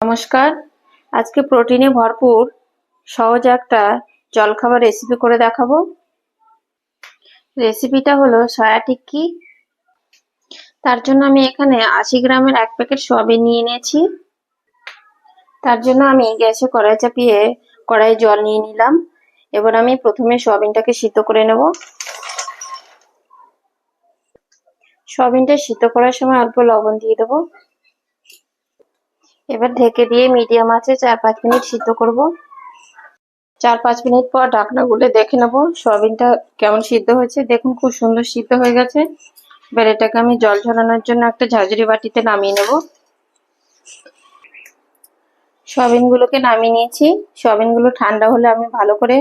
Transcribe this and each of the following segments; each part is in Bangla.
নমস্কার। আজকে প্রোটিনে ভরপুর, সহজ একটা জলখাবার রেসিপি করে দেখাবো। রেসিপিটা হলো সয়া টিক্কি তার জন্য আমি এখানে আশি গ্রামের এক প্যাকেট সয়াবিন নিয়ে নিয়েছি। তার জন্য আমি গ্যাসে কড়াই চাপিয়ে কড়াই জল নিয়ে নিলাম। এবার আমি প্রথমে সয়াবিনটাকে সিদ্ধ করে নেব। সয়াবিনটা সিদ্ধ করার সময় অল্প লবণ দিয়ে দেবো। এবার ঢেকে দিয়ে মিডিয়াম আছে চার পাঁচ মিনিট সিদ্ধ করব। চার পাঁচ মিনিট পর ঢাকনা গুলে দেখে নেব সয়াবিনটা কেমন সিদ্ধ হয়েছে। দেখুন খুব সুন্দর সিদ্ধ হয়ে গেছে। এবার এটাকে আমি জল ঝরানোর জন্য একটা ঝাঁঝরি বাটিতে নামিয়ে নেব। সয়াবিনগুলোকে নামিয়ে নিয়েছি। সয়াবিনগুলো ঠান্ডা হলে আমি ভালো করে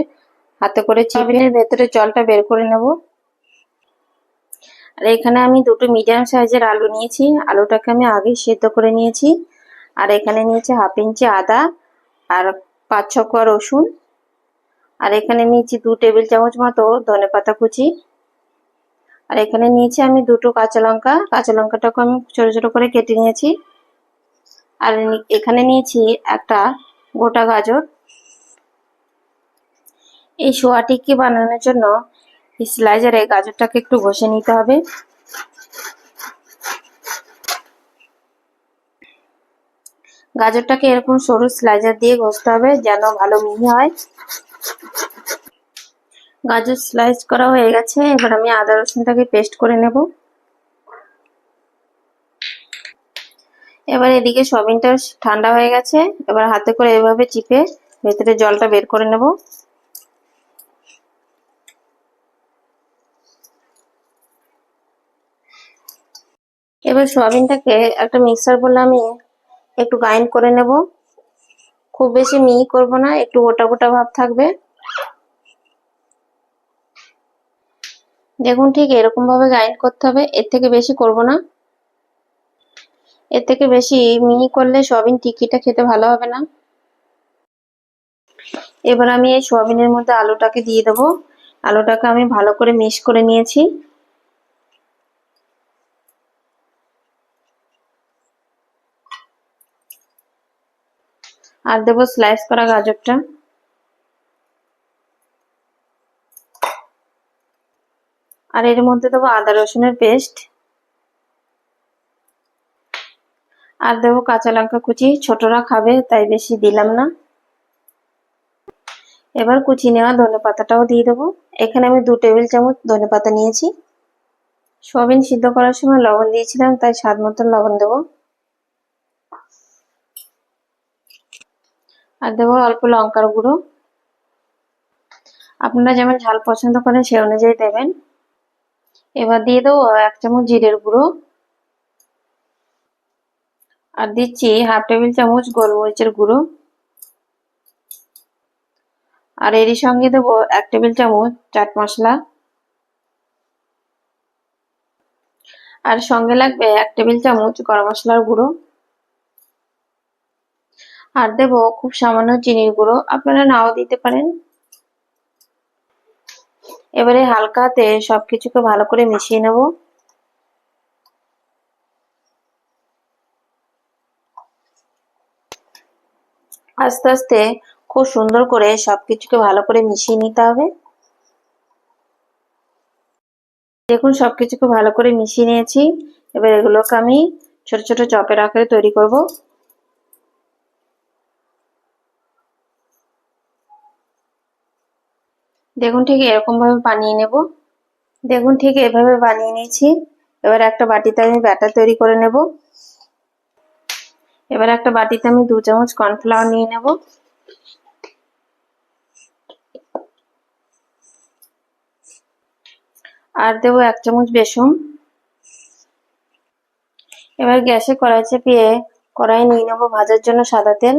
হাতে করে চিবিনের ভেতরে জলটা বের করে নেব। আর এখানে আমি দুটো মিডিয়াম সাইজের আলু নিয়েছি। আলুটাকে আমি আগে সেদ্ধ করে নিয়েছি। আর এখানে নিয়েছি হাফ ইঞ্চি আদা আর পাঁচ ছ কোয়া রসুন। আর এখানে নিয়েছি দু টেবিল চামচ মতো ধনে পাতা কুচি। আর এখানে নিয়েছি আমি দুটো কাঁচা লঙ্কা। কাঁচা লঙ্কাটাকে আমি ছোটো ছোটো করে কেটে নিয়েছি। আর এখানে নিয়েছি একটা গোটা গাজর। এই সোয়া বানানোর জন্য স্লাইজারে গাজরটাকে একটু ঘষে নিতে হবে। গাজরটাকে এরকম সরু স্লাইজার দিয়ে ঘষতে হবে যেন ভালো মিহি হয়। গাজর স্লাইস করা হয়ে গেছে, এবার আমি আদা রসুনটাকে পেস্ট করে নেব। এবার এদিকে সবিনটা ঠান্ডা হয়ে গেছে, এবার হাতে করে এভাবে চিপে ভেতরে জলটা বের করে নেব। এবার সয়াবিনটাকে একটা মিক্সার বলে আমি একটু গ্রাইন্ড করে নেব। খুব বেশি মিহি করব না, একটু গোটা গোটা ভাব থাকবে। দেখুন ঠিক এরকম ভাবে গ্রাইন্ড করতে হবে, এর থেকে বেশি করব না। এর থেকে বেশি মিহি করলে সয়াবিন টিকিটা খেতে ভালো হবে না। এবার আমি এই সয়াবিনের মধ্যে আলুটাকে দিয়ে দেবো। আলুটাকে আমি ভালো করে মিক্স করে নিয়েছি। আর দেবো স্লাইস করা গাজরটা। আর এর মধ্যে দেবো আদা রসুনের পেস্ট আর দেবো কাঁচা লঙ্কা কুচি, ছোটরা খাবে, তাই বেশি দিলাম না। এবার কুচি নেওয়া ধনে পাতাটাও দিয়ে দেবো। এখানে আমি দু টেবিল চামচ ধনে পাতা নিয়েছি। সোয়াবিন সিদ্ধ করার সময় লবণ দিয়েছিলাম, তাই স্বাদ মতন লবণ দেবো। আর দেবো অল্প লঙ্কার গুঁড়ো। আপনারা যেমন ঝাল পছন্দ করেন সে অনুযায়ী দেবেন। এবার দিয়ে দেবো এক চামচ জিরের গুঁড়ো। আর দিচ্ছি হাফ টেবিল চামচ গোলমরিচের গুঁড়ো। আর এরই সঙ্গে দেবো এক টেবিল চামচ চাট মশলা। আর সঙ্গে লাগবে এক টেবিল চামচ গরম মশলার গুঁড়ো। আর দেব খুব সামান্য চিনির গুঁড়ো। আপনারা নাও দিতে পারেন। এবারে হালকা হাতে সবকিছুকে ভালো করে মিশিয়ে নেব। আস্তে আস্তে খুব সুন্দর করে সবকিছুকে ভালো করে মিশিয়ে নিতে হবে। দেখুন, সবকিছুকে ভালো করে মিশিয়ে নিয়েছি। এবার এগুলোকে আমি ছোট ছোট চপের আকারে তৈরি করব। দেখুন ঠিক এরকম ভাবে বানিয়ে নেব। দেখুন ঠিক এভাবে বানিয়ে নিয়েছি। এবার একটা বাটিতে আমি ব্যাটার তৈরি করে নেব। এবার একটা বাটিতে আমি দু চামচ কর্নফ্লাওয়ার নিয়ে নেব। আর দেবো এক চামচ বেসন। এবার গ্যাসে কড়াই চেপিয়ে কড়াই নিয়ে নেব ভাজার জন্য সাদা তেল।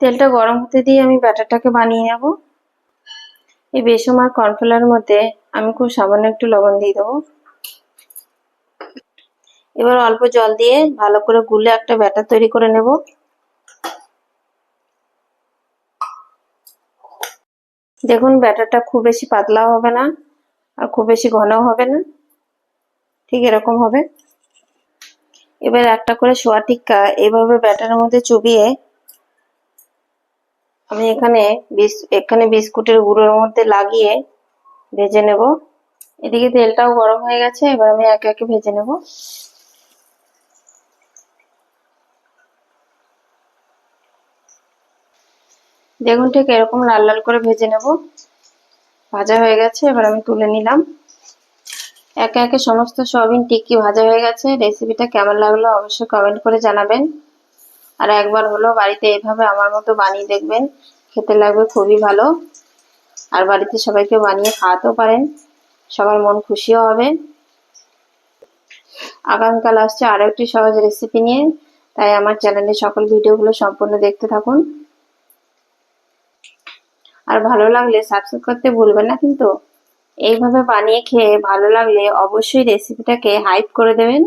তেলটা গরম হতে দিয়ে আমি ব্যাটারটাকে বানিয়ে নেব। এই বেসম আর কর্নফ্লাওয়ার মধ্যে আমি খুব সামান্য একটু লবণ দিয়ে দেবো। এবার অল্প জল দিয়ে ভালো করে গুলে একটা ব্যাটার তৈরি করে নেব। দেখুন, ব্যাটারটা খুব বেশি পাতলাও হবে না আর খুব বেশি ঘনও হবে না। ঠিক এরকম হবে। এবার একটা করে সোয়া টিক্কা এভাবে ব্যাটারের মধ্যে চুবিয়ে আমি এখানে এখানে বিস্কুটের গুঁড়োর মধ্যে লাগিয়ে ভেজে নেব। এদিকে তেলটাও গরম হয়ে গেছে, এবার আমি একে একে ভেজে নেব। দেখুন ঠিক এরকম লাল লাল করে ভেজে নেব। ভাজা হয়ে গেছে, এবার আমি তুলে নিলাম। একে একে সমস্ত সয়াবিন টিক্কি ভাজা হয়ে গেছে। রেসিপিটা কেমন লাগল অবশ্যই কমেন্ট করে জানাবেন। আর একবার হলো বাড়িতে এভাবে আমার মতো বানিয়ে দেখবেন, খেতে লাগবে খুবই ভালো। আর বাড়িতে সবাইকে বানিয়ে খাওয়াতেও পারেন, সবার মন খুশিও হবে। আগামীকাল আসছে আরও একটি সহজ রেসিপি নিয়ে, তাই আমার চ্যানেলে সকল ভিডিওগুলো সম্পূর্ণ দেখতে থাকুন। আর ভালো লাগলে সাবস্ক্রাইব করতে ভুলবেন না কিন্তু, এইভাবে বানিয়ে খেয়ে ভালো লাগলে অবশ্যই রেসিপিটাকে হাইপ করে দেবেন।